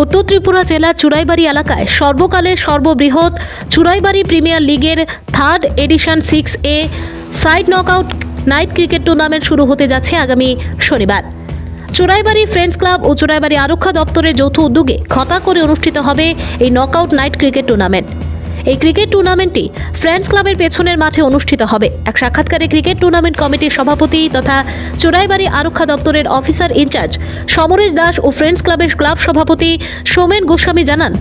উত্তর ত্রিপুরা জেলার চুড়াইবাড়ি এলাকায় সর্বকালের সর্ববৃহৎ চুড়াইবাড়ি প্রিমিয়ার লিগের third edition six a side knockout night cricket tournament শুরু হতে যাচ্ছে আগামী শনিবার। চোরাইবাড়ি ফ্রেন্ডস ক্লাব ও চুড়াইবাড়ি আরক্ষা দপ্তরের যৌথ উদ্যোগে খতা করে অনুষ্ঠিত হবে এই নকআউট নাইট ক্রিকেট টুর্নামেন্ট। এই ক্রিকেট টুর্নামেন্টটি ফ্রেন্ডস ক্লাবের পেছনের মাঠে অনুষ্ঠিত হবে। এক সাক্ষাৎকারে ক্রিকেট টুর্নামেন্ট কমিটির সভাপতি তথা চোরাইবাড়ি আরক্ষা দপ্তরের officer in charge Samaresh Das O friends ক্লাবের ক্লাব সভাপতি সোমেন গোস্বামী জানান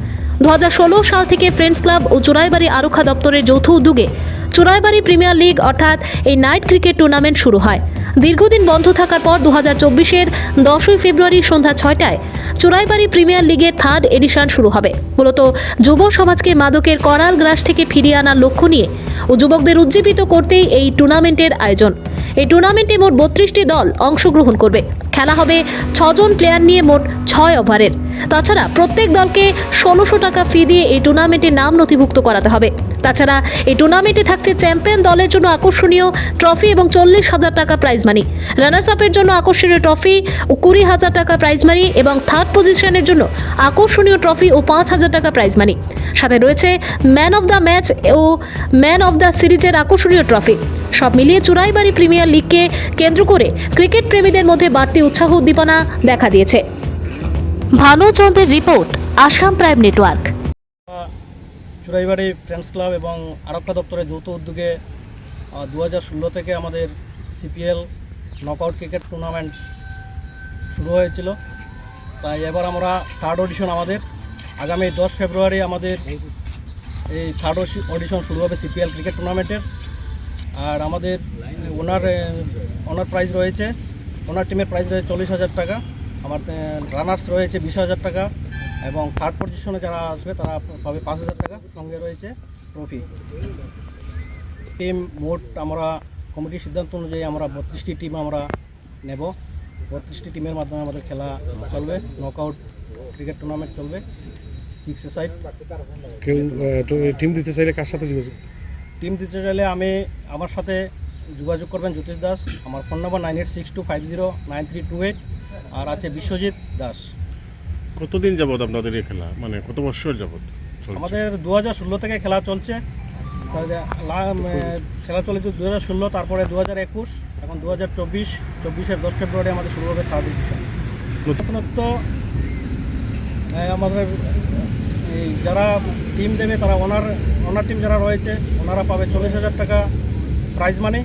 দু হাজার ষোলো সাল থেকে ফ্রেন্ডস ক্লাব ও চোরাইবাড়ি আরক্ষা দপ্তরের যৌথ উদ্যোগে চোরাইবাড়ি প্রিমিয়ার লিগ অর্থাৎ এই নাইট ক্রিকেট টুর্নামেন্ট শুরু হয়। দীর্ঘদিন বন্ধ থাকার পর দু হাজার চব্বিশের দশই ফেব্রুয়ারি সন্ধ্যা ছয়টায় চোরাইবাড়ি প্রিমিয়ার লিগের থার্ড এডিশন শুরু হবে। মূলত যুব সমাজকে মাদকের করাল গ্রাস থেকে ফিরিয়ে আনার লক্ষ্য নিয়ে ও যুবকদের উজ্জীবিত করতেই এই টুর্নামেন্টের আয়োজন। এই টুর্নামেন্টে মোট বত্রিশটি দল অংশগ্রহণ করবে। খেলা হবে ছজন প্লেয়ার নিয়ে মোট ছয় ওভারের। তাছাড়া প্রত্যেক দলকে ষোলোশো টাকা ফি দিয়ে এই টুর্নামেন্টে নাম নথিভুক্ত করাতে হবে। তাছাড়া এই টুর্নামেন্টে থাকছে চ্যাম্পিয়ন দলের জন্য আকর্ষণীয় ট্রফি এবং চল্লিশ হাজার টাকা প্রাইজ মানি রানার্স আপের জন্য আকর্ষণীয় ট্রফি ও কুড়ি হাজার টাকা প্রাইজ মানি এবং থার্ড পজিশনের জন্য আকর্ষণীয় ট্রফি ও পাঁচ হাজার টাকা প্রাইজ মানি সাথে রয়েছে ম্যান অফ দ্য ম্যাচ ও ম্যান অফ দ্য সিরিজের আকর্ষণীয় ট্রফি সব মিলিয়ে চুরাইবাড়ি প্রিমিয়ার লিগকে কেন্দ্র করে ক্রিকেট প্রেমীদের মধ্যে বাড়তি উৎসাহ উদ্দীপনা দেখা দিয়েছে। ভানুচন্দ্রের report, Assam prime network. Churaibari friends club এবং আরক্ষা দপ্তরের যৌথ উদ্যোগে দু হাজার ষোলো থেকে আমাদের সিপিএল নকআউট ক্রিকেট টুর্নামেন্ট শুরু হয়েছিল। তাই এবার আমরা থার্ড অডিশন আমাদের। আগামী দশ ফেব্রুয়ারি আমাদের এই থার্ড অডিশন শুরু হবে সিপিএল ক্রিকেট টুর্নামেন্টের। আর আমাদের ওনার ওনার প্রাইজ রয়েছে। ওনার টিমের প্রাইজ রয়েছে চল্লিশ হাজার টাকা। আমার রানার্স রয়েছে বিশ হাজার টাকা এবং থার্ড পজিশনে যারা আসবে তারা পাবে পাঁচ হাজার টাকা। সঙ্গে রয়েছে ট্রফি টিম মোট আমরা কমিটির সিদ্ধান্ত অনুযায়ী আমরা বত্রিশটি টিম আমরা নেব। বত্রিশটি টিমের মাধ্যমে আমাদের খেলা চলবে। নকআউট ক্রিকেট টুর্নামেন্ট চলবে। সিক্স সাইড কেউ টিম দিতে চাইলে কার সাথে যোগাযোগ? টিম দিতে চাইলে আমি আমার সাথে যোগাযোগ করবেন জ্যোতিষ দাস। আমার phone number nine eight six two five zero nine three two eight আর আছে বিশ্বজিৎ দাস। কতদিন যাবত আপনাদের এই খেলা? মানে কত বছর যাবত আমাদের দু হাজার ষোলো থেকে খেলা চলছে। খেলা চলেছে দু হাজার ষোলো তারপরে দু হাজার একুশ এখন দু হাজার চব্বিশ চব্বিশের দশ ফেব্রুয়ারি আমাদের শুরু হবে থার্ড ডিভিশন নতুনত্ব আমাদের এই যারা টিম দেবে তারা ওনার ওনার টিম যারা রয়েছে ওনারা পাবে চল্লিশ হাজার টাকা প্রাইজ মানি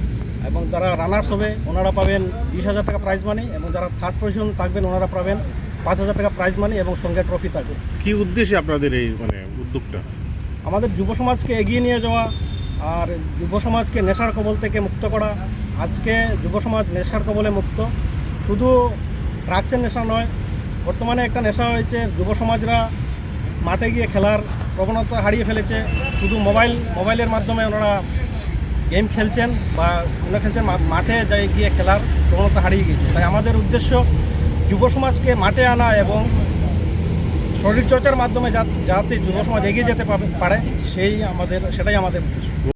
এবং যারা রানার্স হবে ওনারা পাবেন বিশ হাজার টাকা প্রাইজ মানি এবং যারা থার্ড পজিশন থাকবেন ওনারা পাবেন পাঁচ হাজার টাকা প্রাইজ মানি এবং সঙ্গে ট্রফি থাকবে। কি উদ্দেশ্যে আপনাদের এই মানে উদ্যোগটা? আমাদের যুব সমাজকে এগিয়ে নিয়ে যাওয়া আর যুব সমাজকে নেশার কবল থেকে মুক্ত করা। আজকে যুব সমাজ নেশার কবলে মুক্ত। শুধু ড্রাগসের নেশা নয় বর্তমানে একটা নেশা হয়েছে যুব সমাজরা মাঠে গিয়ে খেলার প্রবণতা হারিয়ে ফেলেছে। শুধু মোবাইল মোবাইলের মাধ্যমে ওনারা গেম খেলছেন বা ওনারা খেলছেন মাঠে যাই গিয়ে খেলার প্রবণতা হারিয়ে গিয়েছে। তাই আমাদের উদ্দেশ্য যুব সমাজকে মাঠে আনা এবং শরীরচর্চার মাধ্যমে যাতে যুব সমাজ এগিয়ে যেতে পারে, সেই আমাদের সেটাই আমাদের উদ্দেশ্য।